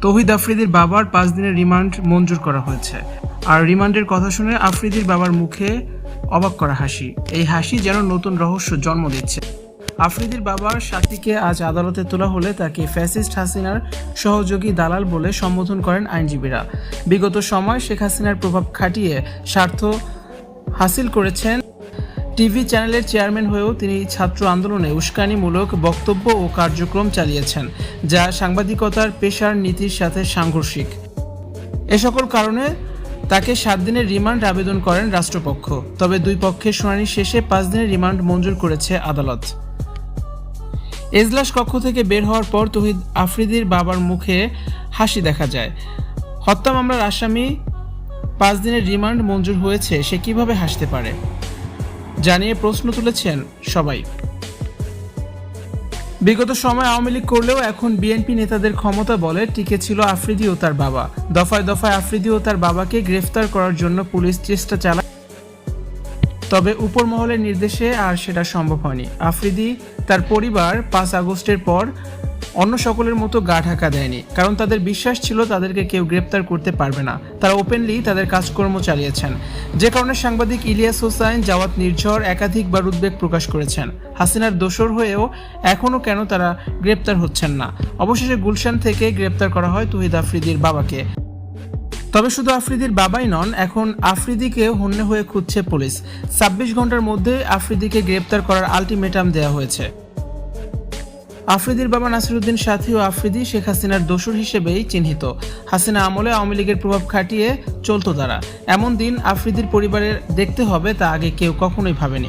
তৌহিদ আফ্রিদির বাবার পাঁচ দিনের রিমান্ড মঞ্জুর করা হয়েছে। আর রিমান্ডের কথা শুনে আফ্রিদির বাবার মুখে অবাক করা হাসি। এই হাসি যেন নতুন রহস্য জন্ম দিচ্ছে। আফ্রিদির বাবার সাথীকে আজ আদালতে তোলা হলে তাকে ফ্যাসিস্ট হাসিনার সহযোগী দালাল বলে সম্বোধন করেন আইনজীবীরা। বিগত সময় শেখ হাসিনার প্রভাব খাটিয়ে স্বার্থ হাসিল করেছেন টিভি চ্যানেলের চেয়ারম্যান হয়েও তিনি ছাত্র আন্দোলনে উস্কানিমূলক বক্তব্য ও কার্যক্রম চালিয়েছেন, যা সাংবাদিকতার পেশার নীতির সাথে সাংঘর্ষিক। এ সকল কারণে তাকে সাত দিনের রিমান্ড আবেদন করেন রাষ্ট্রপক্ষ, তবে দুই পক্ষের শুনানি শেষে পাঁচ দিনের রিমান্ড মঞ্জুর করেছে আদালত। এজলাস কক্ষ থেকে বের হওয়ার পর তহিদ আফ্রিদির বাবার মুখে হাসি দেখা যায়। হত্যা মামলার আসামি পাঁচ দিনের রিমান্ড মঞ্জুর হয়েছে, সে কীভাবে হাসতে পারে? জানিয়ে প্রশ্ন তুলেছেন সবাই। বিগত সময় আওয়ামী লীগ করলেও এখন বিএনপি নেতাদের ক্ষমতা বলে টিকে ছিল আফ্রিদি ও তার বাবা। দফায় দফায় আফ্রিদি ও তার বাবাকে গ্রেফতার করার জন্য পুলিশ চেষ্টা চালায়। তবে উপর মহলের নির্দেশে আর সেটা সম্ভব হয়নি। আফ্রিদি তার পরিবার পাঁচ আগস্টের পর অন্য সকলের মতো গা ঢাকা দেয়নি। কারণ তাদের বিশ্বাস ছিল তাদেরকে কেউ গ্রেপ্তার করতে পারবে না। তারা ওপেনলি তাদের কাজকর্ম চালিয়েছেন। যে কারণে সাংবাদিক ইলিয়াস হোসাইন, জাওয়াত নির্ঝর, একাধিকবার উদ্বেগ প্রকাশ করেছেন। হাসিনার দোসর হয়েও এখনও কেন তারা গ্রেপ্তার হচ্ছেন না? অবশেষে গুলশান থেকে গ্রেপ্তার করা হয় তুহিদ আফ্রিদির বাবাকে। তবে শুধু আফ্রিদির বাবাই নন, এখন আফ্রিদিকে হন্যে হয়ে খুঁজছে পুলিশ। ছাব্বিশ ঘণ্টার মধ্যে আফ্রিদিকে গ্রেপ্তার করার আলটিমেটাম দেওয়া হয়েছে। আফ্রিদির বাবা নাসিরুদ্দিন সাথী ও আফ্রিদি শেখ হাসিনার দোসর হিসেবেই চিহ্নিত। হাসিনা আমলে আওয়ামী লীগের প্রভাব খাটিয়ে চলত তারা। এমন দিন আফ্রিদির পরিবারের দেখতে হবে তা আগে কেউ কখনোই ভাবেনি।